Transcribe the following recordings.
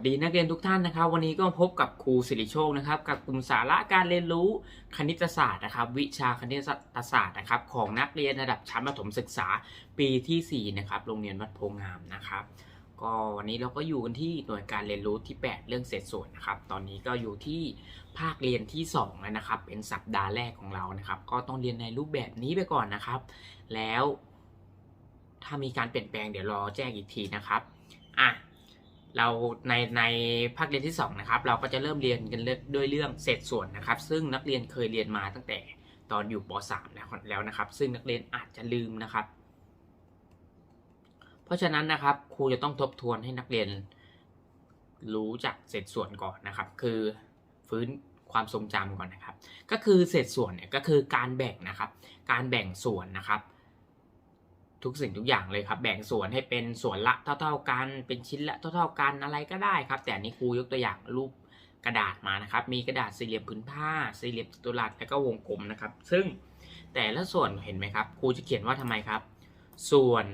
สดีนักเรียนทุกท่านนะครับ วันนี้ก็พบกับครูสิริโชคนะครับ กับกลุ่มสาระการเรียนรู้คณิตศาสตร์นะครับ วิชาคณิตศาสตร์นะครับ ของนักเรียนระดับชั้นประถมศึกษาปีที่4นะครับโรงเรียนวัดโพงามนะครับ ก็วันนี้เราก็อยู่กันที่หน่วยการเรียนรู้ที่ 8 เรื่องเศษส่วนนะครับ ตอนนี้ก็อยู่ที่ภาคเรียนที่2แล้วนะครับ เป็นสัปดาห์แรกของเรานะครับ ก็ต้องเรียนในรูปแบบนี้ไปก่อนนะครับ แล้ว ถ้ามีการเปลี่ยนแปลงเดี๋ยวรอแจ้งอีกทีนะครับอะ เราในในภาคเรียนที่2นะครับเราก็จะเริ่มเรียนกันด้วยเรื่องเศษส่วนนะครับ ซึ่งนักเรียนเคยเรียนมาตั้งแต่ตอนอยู่ป .3 แล้วนะครับ ซึ่งนักเรียนอาจจะลืมนะครับ เพราะฉะนั้นนะครับครูจะต้องทบทวนให้นักเรียนรู้จักเศษส่วนก่อนนะครับ คือฟื้นความทรงจำก่อนนะครับ ก็คือเศษส่วนเนี่ยก็คือการแบ่งนะครับ การแบ่งส่วนนะครับ ทุกสิ่งทุกอย่างเลยครับ แบ่งส่วนให้เป็นส่วนละเท่า ๆกัน เป็นชิ้นละเท่า ๆกันอะไรก็ได้ครับ แต่นี้ครูยกตัวอย่างรูปกระดาษมานะครับ มีกระดาษสี่เหลี่ยมผืนผ้า สี่เหลี่ยมจัตุรัสแล้วก็วงกลมนะครับ ซึ่งแต่ละส่วนเห็นไหมครับ ครูจะเขียนว่าทำไมครับ ส่วน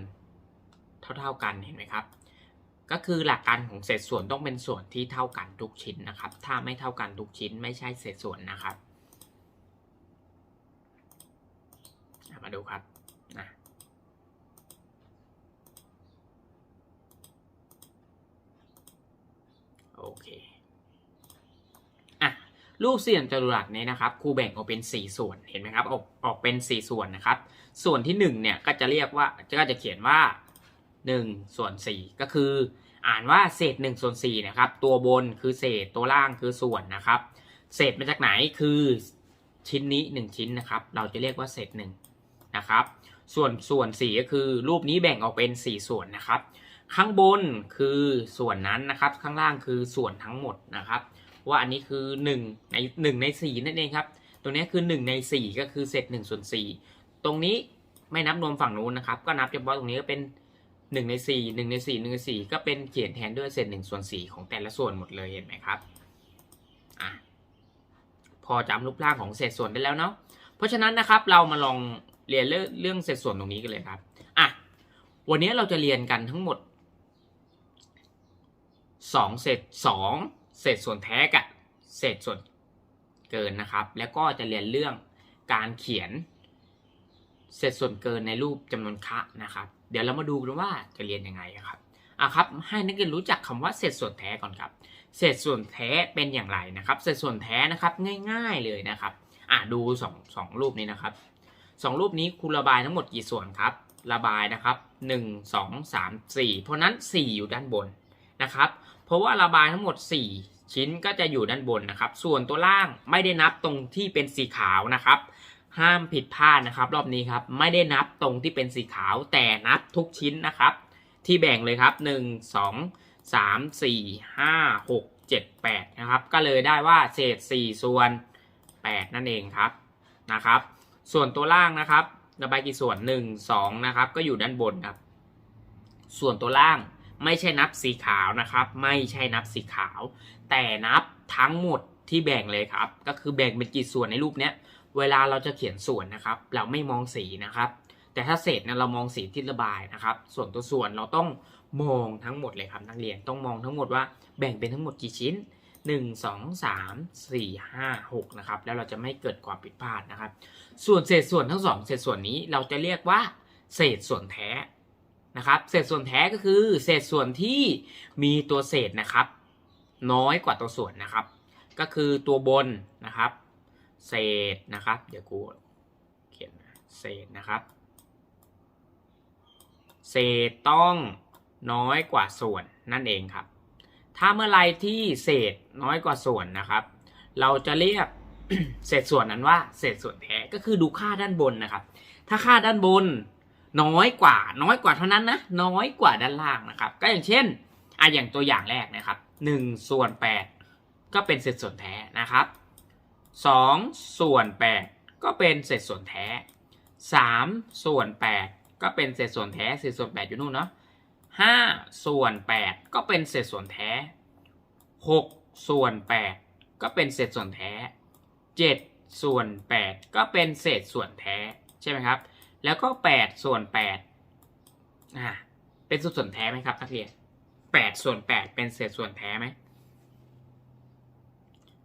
เท่าๆกันเห็นไหมครับ ก็คือหลักการของเศษส่วนต้องเป็นส่วนที่เท่ากันทุกชิ้นนะครับ ถ้าไม่เท่ากันทุกชิ้นไม่ใช่เศษส่วนนะครับ มาดูครับนะ โอ เคอะรูปสี่เหลี่ยมจัตุรัสนี้นะครับครูแบ่งออกเป็น 4 ส่วนเห็นไหมครับออกออกเป็น 4 ส่วนนะครับ ส่วนที่1เนี่ยก็จะเรียกว่าก็จะเขียนว่า1ส่วน4ก็คืออ่านว่าเศษ1ส่วน4นะครับ ตัวบนคือเศษตัวล่างคือส่วนนะครับ เศษมาจากไหนคือชิ้นนี้ 1 ชิ้นนะครับ เราจะเรียกว่าเศษ1นะครับ ส่วนส่วน4ก็คือรูปนี้แบ่งออกเป็น 4 ส่วนนะครับ ข้างบนคือส่วนนั้นนะครับ ข้างล่างคือส่วนทั้งหมดนะครับ ว่าอันนี้คือ1ใน1ใน4นั่นเองครับ ตรงนี้คือ 1 ใน 4 ก็คือเศษ1ส่วน4ตรงนี้ไม่นับรวมฝั่งนู้นนะครับ ก็นับเฉพาะตรงนี้ก็เป็น 1 ใน 4 1 ใน 4 1 ใน 4 ก็เป็นเขียนแทนด้วยเศษ1ส่วน4ของแต่ละส่วนหมดเลยเห็นไหมครับอะพอจำรูปร่างของเศษส่วนได้แล้วเนาะ เพราะฉะนั้นนะครับเรามาลองเรียนเรื่องเรื่องเศษส่วนตรงนี้กันเลยครับ อะ วันนี้เราจะเรียนกันทั้งหมด 2เศษ2เศษส่วนแท้กับเศษส่วนเกินนะครับ แล้วก็จะเรียนเรื่องการเขียน เศษส่วนเกินในรูปจำนวนคะนะครับ เดี๋ยวเรามาดูกันว่าจะเรียนยังไงครับอะครับให้นักเรียนรู้จักคำว่าเศษส่วนแท้ก่อนครับ เศษส่วนแท้เป็นอย่างไรนะครับ เศษส่วนแท้นะครับง่าย ๆเลยนะครับอะดูสองสองรูปนี้นะครับสองรูปนี้ครูระบายทั้งหมดกี่ส่วนครับ ระบายนะครับหนึ่งสองสามสี่เพราะนั้นสี่อยู่ด้านบนนะครับ เพราะว่าระบายทั้งหมด 4 ชิ้นก็จะอยู่ด้านบนนะครับ ส่วนตัวล่างไม่ได้นับตรงที่เป็นสีขาวนะครับ ห้ามผิดพลาดนะครับ รอบนี้ครับไม่ได้นับตรงที่เป็นสีขาวแต่นับทุกชิ้นนะครับ ที่แบ่งเลยครับ 1 2 3 4 5 6 7 8นะครับก็เลยได้ว่าเศษ 4 ส่วน 8 นั่นเองครับนะครับ ส่วนตัวล่างนะครับระบายกี่ส่วน 1 2นะครับก็อยู่ด้านบนครับ ส่วนตัวล่าง ไม่ใช่นับสีขาวนะครับ ไม่ใช่นับสีขาว แต่นับทั้งหมดที่แบ่งเลยครับ ก็คือแบ่งเป็นกี่ส่วนในรูปเนี้ย เวลาเราจะเขียนส่วนนะครับ เราไม่มองสีนะครับ แต่ถ้าเศษเนี่ยเรามองสีที่ระบายนะครับ ส่วนตัวส่วนเราต้องมองทั้งหมดเลยครับนักเรียนต้องมองทั้งหมดว่าแบ่งเป็นทั้งหมดกี่ชิ้น 1 2 3 4 5 6นะครับแล้วเราจะไม่เกิดความผิดพลาดนะครับ ส่วนเศษส่วนทั้งสองเศษส่วนนี้เราจะเรียกว่า เศษส่วนแท้ นะครับเศษส่วนแท้ก็คือเศษส่วนที่มีตัวเศษนะครับ น้อยกว่าตัวส่วนนะครับ ก็คือตัวบนนะครับ เศษนะครับเดี๋ยวกูเขียนเศษนะครับ เศษต้องน้อยกว่าส่วนนั่นเองครับ ถ้าเมื่อไรที่เศษน้อยกว่าส่วนนะครับ เราจะเรียกเศษส่วนนั้นว่าเศษส่วนแท้ก็คือดูค่าด้านบนนะครับ ถ้าค่าด้านบน น้อยกว่า น้อยกว่าเท่านั้นนะน้อยกว่าด้านล่างนะครับ ก็อย่างเช่นอะอย่างตัวอย่างแรกนะครับ1ส่วน8ก็เป็นเศษส่วนแท้นะครับ2ส่วน8ก็เป็นเศษส่วนแท้3ส่วน8ก็เป็นเศษส่วนแท้เศษส่วน8อยู่นู่นเนาะ5ส่วน8ก็เป็นเศษส่วนแท้6ส่วน8ก็เป็นเศษส่วนแท้7ส่วน8ก็เป็นเศษส่วนแท้ใช่ไหมครับ แล้วก็8ส่วน8อ่าเป็นส่วนแท้ไหมครับนักเรียน8ส่วน8เป็นเศษส่วนแท้ไหม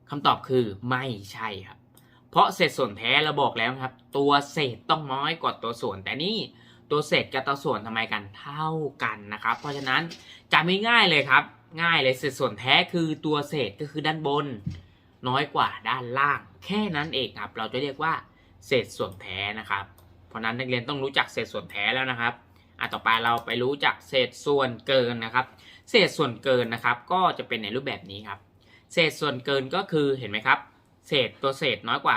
คำตอบคือไม่ใช่ครับ เพราะเศษส่วนแท้เราบอกแล้วครับ ตัวเศษต้องน้อยกว่าตัวส่วน แต่นี่ตัวเศษกับตัวส่วนทำไมกันเท่ากันนะครับ เพราะฉะนั้นจำง่ายๆเลยครับ ง่ายเลยเศษส่วนแท้คือตัวเศษก็คือด้านบน น้อยกว่าด้านล่าง แค่นั้นเองครับ เราจะเรียกว่าเศษส่วนแท้นะครับ เพราะนั้นนักเรียนต้องรู้จักเศษส่วนแท้แล้วนะครับอะต่อไปเราไปรู้จักเศษส่วนเกินนะครับ เศษส่วนเกินนะครับ ก็จะเป็นในรูปแบบนี้ครับ เศษส่วนเกินก็คือเห็นไหมครับ เศษตัวเศษน้อยกว่า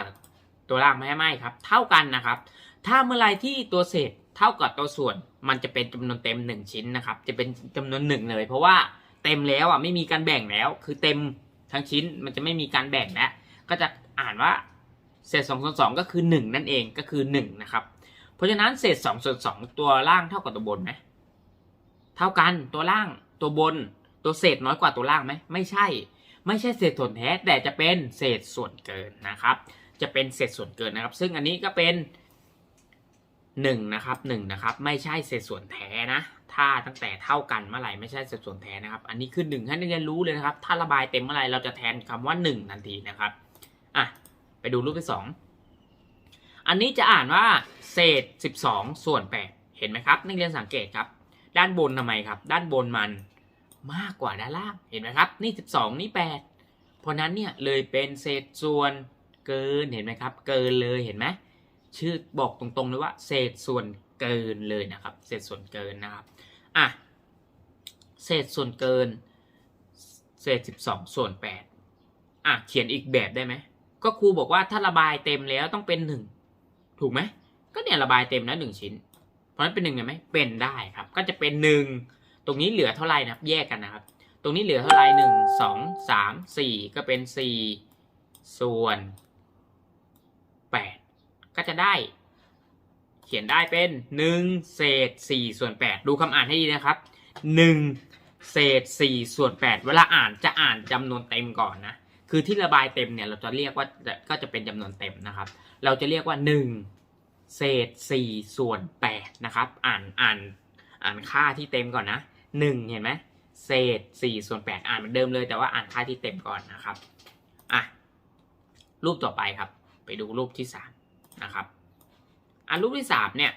ตัวล่างไม่ไม่ครับ เท่ากันนะครับ ถ้าเมื่อไรที่ตัวเศษเท่ากับตัวส่วน มันจะเป็นจำนวนเต็ม 1 ชิ้นนะครับ จะเป็นจำนวนหนึ่งเลย เพราะว่าเต็มแล้วอะไม่มีการแบ่งแล้ว คือเต็มทั้งชิ้นมันจะไม่มีการแบ่งแล้วก็จะอ่านว่าเศษ2ส่วน2ก็คือ 1 นั่นเองก็คือ1นะครับ เพราะฉะนั้นเศษ2ส่วน2ตัวล่างเท่ากับตัวบนไหมเท่ากันตัวล่างตัวบนตัวเศษน้อยกว่าตัวล่างไหมไม่ใช่ ไม่ใช่เศษส่วนแท้แต่จะเป็นเศษส่วนเกินนะครับ จะเป็นเศษส่วนเกินนะครับ ซึ่งอันนี้ก็เป็น1นะครับ1นะครับไม่ใช่เศษส่วนแท้นะ ถ้าตั้งแต่เท่ากันเมื่อไหร่ไม่ใช่เศษส่วนแท้นะครับ อันนี้คือ1ให้นักเรียนรู้เลยนะครับ ถ้าระบายเต็มเมื่อไหร่เราจะแทนคำว่า 1 ทันทีนะครับอะไปดูรูปที่ 2 อันนี้จะอ่านว่าเศษ 12 ส่วน 8 เห็นไหมครับ นักเรียนสังเกตครับ ด้านบนทำไมครับ ด้านบนมันมากกว่าด้านล่าง เห็นไหมครับ นี่ 12 นี่ 8 เพราะนั้นเนี่ยเลยเป็นเศษส่วนเกิน เห็นไหมครับ เกินเลยเห็นไหม ชื่อบอกตรงๆเลยว่า เศษส่วนเกินเลยนะครับ เศษส่วนเกินนะครับ อะ เศษส่วนเกิน เศษ 12 ส่วน 8 อะ เขียนอีกแบบได้ไหม ก็ครูบอกว่าถ้าระบายเต็มแล้วต้องเป็น 1 ถูกไหมก็เนี่ยระบายเต็มแล้ว1ชิ้น เพราะนั้นเป็นหนึ่งได้ไหมเป็นได้ครับ ก็จะเป็นหนึ่งตรงนี้เหลือเท่าไหร่นะครับ แยกกันนะครับ ตรงนี้เหลือเท่าไหร่หนึ่งสองสามสี่ก็เป็นสี่ส่วนแปดก็จะได้ เขียนได้เป็นหนึ่งเศษสี่ส่วนแปดดูคำอ่านให้ดีนะครับหนึ่งเศษสี่ส่วนแปดเวลาอ่านจะอ่านจำนวนเต็มก่อนนะ คือที่ระบายเต็มเนี่ยเราจะเรียกว่าก็จะเป็นจำนวนเต็มนะครับ เราจะเรียกว่าหนึ่งเศษสี่ส่วนแปดนะครับ อ่านอ่านอ่านค่าที่เต็มก่อนนะหนึ่งเห็นไหมเศษสี่ส่วนแปดอ่านเหมือนเดิมเลยแต่ว่าอ่านค่าที่เต็มก่อนนะครับอะรูปต่อไปครับ ไปดูรูปที่สามนะครับอะรูปที่สามเนี่ย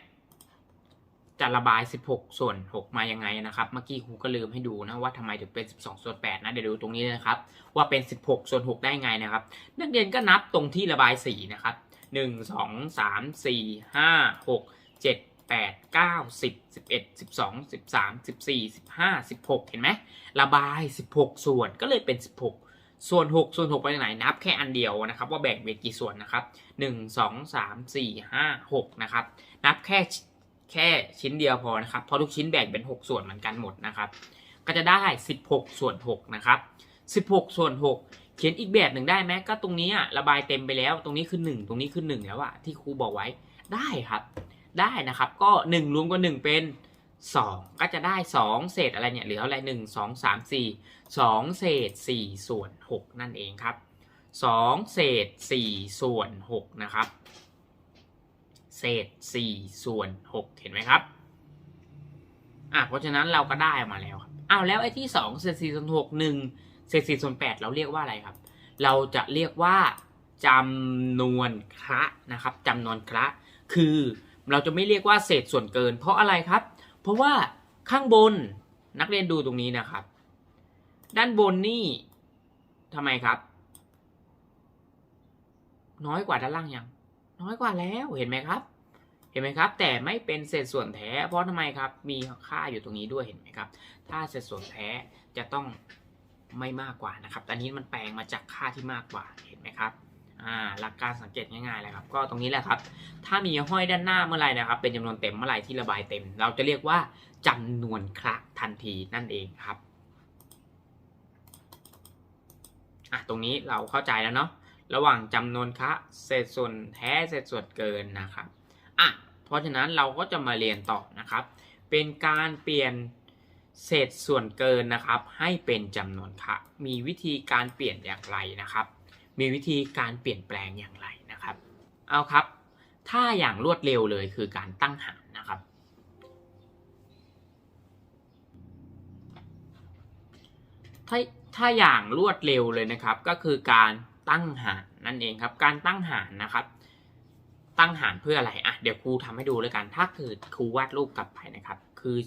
จะระบาย 16 ส่วน 6 มายังไงนะครับ เมื่อกี้ครูก็ลืมให้ดูนะว่าทำไมถึงเป็น 12 ส่วน 8 นะ เดี๋ยวดูตรงนี้นะครับ ว่าเป็น 16 ส่วน 6 ได้ไงนะครับ นักเรียนก็นับตรงที่ระบายสีนะครับหนึ่งสองสามสี่ห้าหกเจ็ดแปดเก้าสิบสิบเอ็ดสิบสองสิบสามสิบสี่สิบห้าสิบหกเห็นไหมระบายสิบหกส่วนก็เลยเป็นสิบหกส่วนหกส่วนหกไปไหนนับแค่อันเดียวนะครับ ว่าแบ่งเป็นกี่ส่วนนะครับหนึ่งสองสามสี่ห้าหกนะครับ นับแค่ แค่ชิ้นเดียวพอนะครับ เพราะทุกชิ้นแบ่งเป็นหกส่วนเหมือนกันหมดนะครับ ก็จะได้สิบหกส่วนหกนะครับสิบหกส่วนหกเขียนอีกแบบหนึ่งได้ไหมก็ตรงนี้อะระบายเต็มไปแล้ว ตรงนี้คือหนึ่งตรงนี้คือหนึ่งแล้วอะที่ครูบอกไว้ได้ครับ ได้นะครับก็หนึ่งรวมกับหนึ่งเป็นสองก็จะได้สองเศษอะไรเนี่ยเหลืออะไรหนึ่งสองสามสี่สองเศษสี่ส่วนหกนั่นเองครับสองเศษสี่ส่วนหกนะครับ เศษสี่ส่วนหกเห็นไหมครับอะเพราะฉะนั้นเราก็ได้มาแล้วครับอ้าวแล้วไอ้ที่สองเศษสี่ส่วนหกหนึ่งเศษสี่ส่วนแปดเราเรียกว่าอะไรครับ เราจะเรียกว่าจำนวนคระนะครับจำนวนคระ คือเราจะไม่เรียกว่าเศษส่วนเกิน เพราะอะไรครับ เพราะว่าข้างบนนักเรียนดูตรงนี้นะครับ ด้านบนนี่ทำไมครับ น้อยกว่าด้านล่างยัง น้อยกว่าแล้วเห็นไหมครับ เห็นไหมครับ แต่ไม่เป็นเศษส่วนแท้ เพราะทำไมครับ มีค่าอยู่ตรงนี้ด้วยเห็นไหมครับ ถ้าเศษส่วนแท้จะต้องไม่มากกว่านะครับแต่อันนี้มันแปลงมาจากค่าที่มากกว่าเห็นไหมครับอ่าหลักการสังเกตง่ายๆเลยครับ ก็ตรงนี้แหละครับ ถ้ามีห้อยด้านหน้าเมื่อไหร่นะครับ เป็นจำนวนเต็มเมื่อไหร่ที่ระบายเต็ม เราจะเรียกว่าจำนวนคระทันทีนั่นเองครับอะตรงนี้เราเข้าใจแล้วเนาะ ระหว่างจำนวนคะเศษส่วนแท้เศษส่วนเกินนะครับอะเพราะฉะนั้นเราก็จะมาเรียนต่อนะครับ เป็นการเปลี่ยนเศษส่วนเกินนะครับ ให้เป็นจำนวนค่ะมีวิธีการเปลี่ยนอย่างไรนะครับ มีวิธีการเปลี่ยนแปลงอย่างไรนะครับ เอาครับ ถ้าอย่างรวดเร็วเลยคือการตั้งหารนะครับถ้าถ้าอย่างรวดเร็วเลยนะครับก็คือการ ตั้งหารนั่นเองครับ การตั้งหารนะครับ ตั้งหารเพื่ออะไรอะเดี๋ยวครูทำให้ดูเลยกัน ถ้าเกิดครูวาดรูปกลับไปนะครับ คือ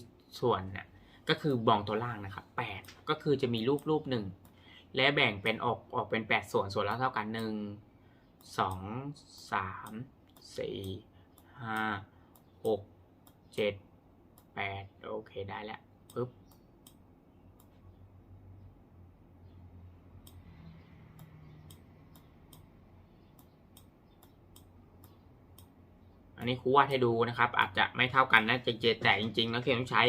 ส่วนเนี่ยก็คือบองตัวล่างนะครับแปดก็คือจะมีรูปรูปหนึ่งและแบ่งเป็นออกออกเป็นแปดส่วนส่วนละเท่ากันหนึ่งสองสามสี่ห้าหกเจ็ดแปดโอเคได้แล้วปึ๊บ อันนี้ครูวาดให้ดูนะครับ อาจจะไม่เท่ากันนะเจๆแต่จริงๆนักเรียนต้องใช้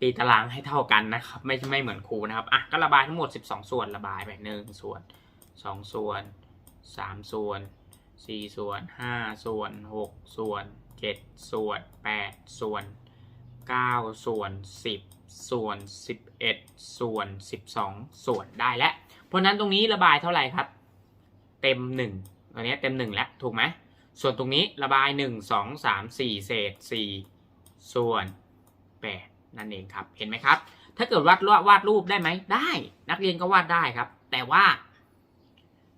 ตีตารางให้เท่ากันนะครับ ไม่ไม่เหมือนครูนะครับอะก็ระบายทั้งหมด 12 ส่วนระบายไปหนึ่งส่วน2 ส่วน 3 ส่วน 4 ส่วน 5 ส่วน 6 ส่วน 7 ส่วน 8 ส่วน 9 ส่วน 10 ส่วน 11 ส่วน 12 ส่วนได้แล้ว เพราะฉะนั้นตรงนี้ระบายเท่าไหร่ครับ เต็ม 1 ตอนนี้เต็ม 1 แล้ว ถูกไหม ส่วนตรงนี้ระบาย 1 2 3 4 เศษ 4 ส่วน 8 นั่นเองครับ เห็นไหมครับ ถ้าเกิดวาดวาดรูปได้ไหมได้ นักเรียนก็วาดได้ครับ แต่ว่า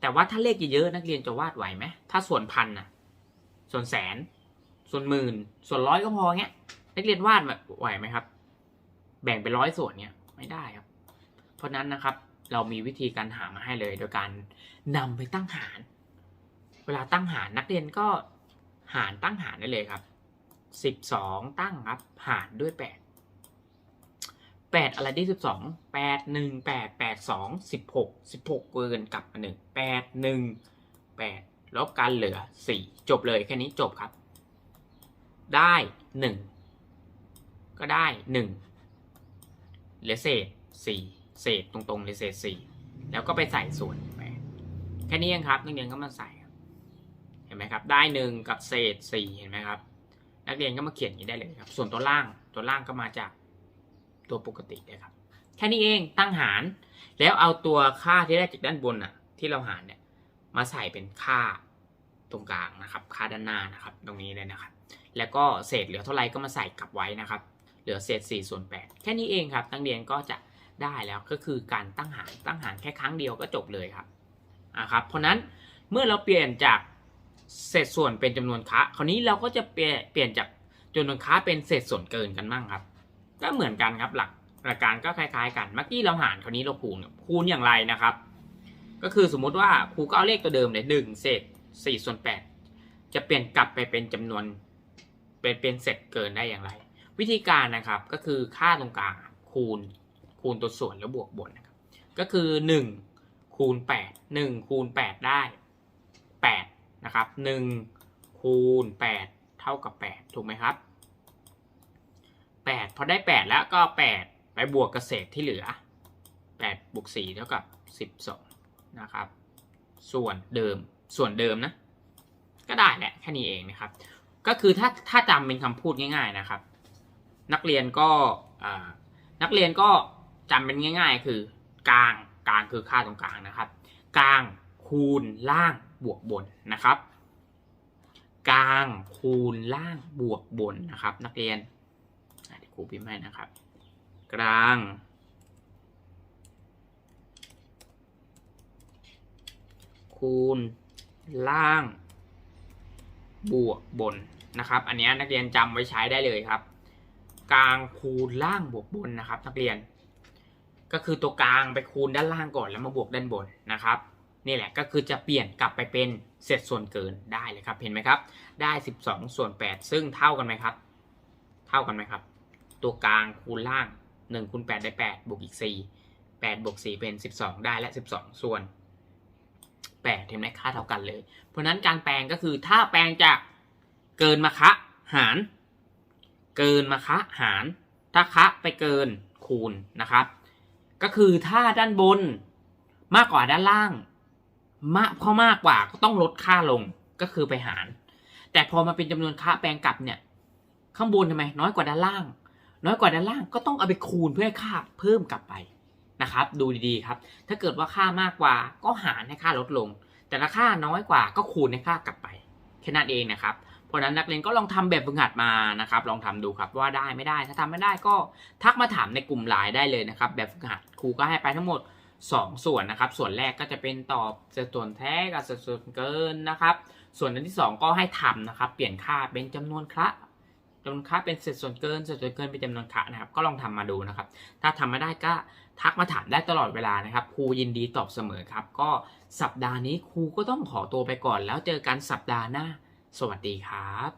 แต่ว่าถ้าเลขเยอะๆนักเรียนจะวาดไหวไหมถ้าส่วนพันนะส่วนแสน ส่วนหมื่น ส่วนร้อยก็พอเงี้ย นักเรียนวาดไหวไหมครับ แบ่งเป็นร้อยส่วนเนี้ยไม่ได้ครับ เพราะฉะนั้นนะครับเรามีวิธีการหามาให้เลยโดยการนำไปตั้งหาร ลาตั้งหารนักเรียนก็หารตั้งหารได้เลยครับสิบสองตั้งครับ หารด้วยแปดแปดอะไรได้สิบสองแปดหนึ่งแปดแปดสองสิบหกสิบหกเกินกลับมาหนึ่งแปดหนึ่งแปดลบกันเหลือสี่จบเลยแค่นี้จบครับ ได้หนึ่งก็ได้หนึ่งเหลือเศษสี่เศษตรงๆเหลือเศษสี่แล้วก็ไปใส่ส่วนไปแค่นี้เองครับนักเรียนก็มาใส่ ห็นไหมครับได้หนึ่งกับเศษสี่เห็นไหมครับ นักเรียนก็มาเขียนอย่างนี้ได้เลยครับ ส่วนตัวล่างตัวล่างก็มาจากตัวปกติเลยครับ แค่นี้เองตั้งหาร แล้วเอาตัวค่าที่ได้จากด้านบนอะที่เราหารเนี่ยมาใส่เป็นค่าตรงกลางนะครับ ค่าด้านหน้านะครับ ตรงนี้เลยนะครับ แล้วก็เศษเหลือเท่าไรก็มาใส่กลับไว้นะครับ เหลือเศษ4ส่วน8แค่นี้เองครับนักเรียนก็จะได้แล้วก็คือการตั้งหารตั้งหารแค่ครั้งเดียวก็จบเลยครับอะครับเพราะนั้นเมื่อเราเปลี่ยนจาก เศษส่วนเป็นจำนวนค้าคราวนี้เราก็จะเปลี่ยนจากจำนวนค้าเป็นเศษส่วนเกินกันบ้างครับ ก็เหมือนกันครับหลักหลักการก็คล้ายๆกัน เมื่อกี้เราหารคราวนี้เราคูณคูณอย่างไรนะครับ ก็คือสมมุติว่าครูก็เอาเลขตัวเดิมเลยหนึ่งเศษสี่ส่วนแปดจะเปลี่ยนกลับไปเป็นจำนวนเป็นเป็นเศษเกินได้อย่างไร วิธีการนะครับก็คือค่าตรงกลางคูณคูณตัวส่วนแล้วบวกบนนะครับ ก็คือหนึ่งคูณแปดหนึ่งคูณแปดได้แปด นะครับหนึ่งคูณแปดเท่ากับแปดถูกไหมครับแปดพอได้แปดแล้วก็แปดไปบวกกับเศษที่เหลือแปดบวกสี่เท่ากับสิบสองนะครับ ส่วนเดิมส่วนเดิมนะ ก็ได้แหละแค่นี้เองนะครับ ก็คือถ้าถ้าจำเป็นคำพูดง่าย ๆนะครับ นักเรียนก็นักเรียนก็จำเป็นง่าย ๆ คือกลางกลางคือค่าตรงกลางนะครับ กลาง คูณล่างบวกบนนะครับ กลางคูณล่างบวกบนนะครับ นักเรียนเดี๋ยวครูพิมพ์ให้นะครับ กลาง คูณล่าง บวกบนนะครับ อันนี้นักเรียนจำไว้ใช้ได้เลยครับ กลางคูณล่างบวกบนนะครับ นักเรียน ก็คือตัวกลางไปคูณด้านล่างก่อนแล้วมาบวกด้านบนนะครับ นี่แหละก็คือจะเปลี่ยนกลับไปเป็นเศษส่วนเกินได้เลยครับเห็นไหมครับ ได้ 12 ส่วน 8 ซึ่งเท่ากันไหมครับ เท่ากันไหมครับ ตัวกลางคูณล่าง1คูณ8ได้ 8 บวกอีก 4 8บวก4เป็น 12 ได้และ 12 ส่วน8เห็นไหมค่าเท่ากันเลย เพราะฉะนั้นการแปลงก็คือถ้าแปลงจากเกินมาคะหาร เกินมาคะหาร ถ้าคะไปเกินคูณนะครับ ก็คือถ้าด้านบนมากกว่าด้านล่าง มากพอมากกว่าก็ต้องลดค่าลงก็คือไปหาร แต่พอมาเป็นจำนวนค่าแปลงกลับเนี่ย ข้างบนทำไมน้อยกว่าด้านล่าง น้อยกว่าด้านล่างก็ต้องเอาไปคูณเพื่อให้ค่าเพิ่มกลับไปนะครับ ดูดีๆครับ ถ้าเกิดว่าค่ามากกว่าก็หารให้ค่าลดลง แต่ถ้าค่าน้อยกว่าก็คูณให้ค่ากลับไปแค่นั้นเองนะครับเพราะฉะนั้นนักเรียนก็ลองทำแบบฝึกหัดมานะครับ ลองทำดูครับว่าได้ไม่ได้ ถ้าทำไม่ได้ก็ทักมาถามในกลุ่มไลน์ได้เลยนะครับ แบบฝึกหัดครูก็ให้ไปทั้งหมด 2ส่วนนะครับ ส่วนแรกก็จะเป็นตอบสัดส่วนแท้กับสัดส่วนเกินนะครับ ส่วนอันที่ 2 ก็ให้ทำนะครับ เปลี่ยนค่าเป็นจำนวนคละจำนวนค่าเป็นเศษส่วนเกินเศษส่วนเกินเป็นจำนวนคละนะครับ ก็ลองทำมาดูนะครับ ถ้าทำไม่ได้ก็ทักมาถามได้ตลอดเวลานะครับ ครูยินดีตอบเสมอครับ ก็สัปดาห์นี้ครูก็ต้องขอตัวไปก่อน แล้วเจอกันสัปดาห์หน้า สวัสดีครับ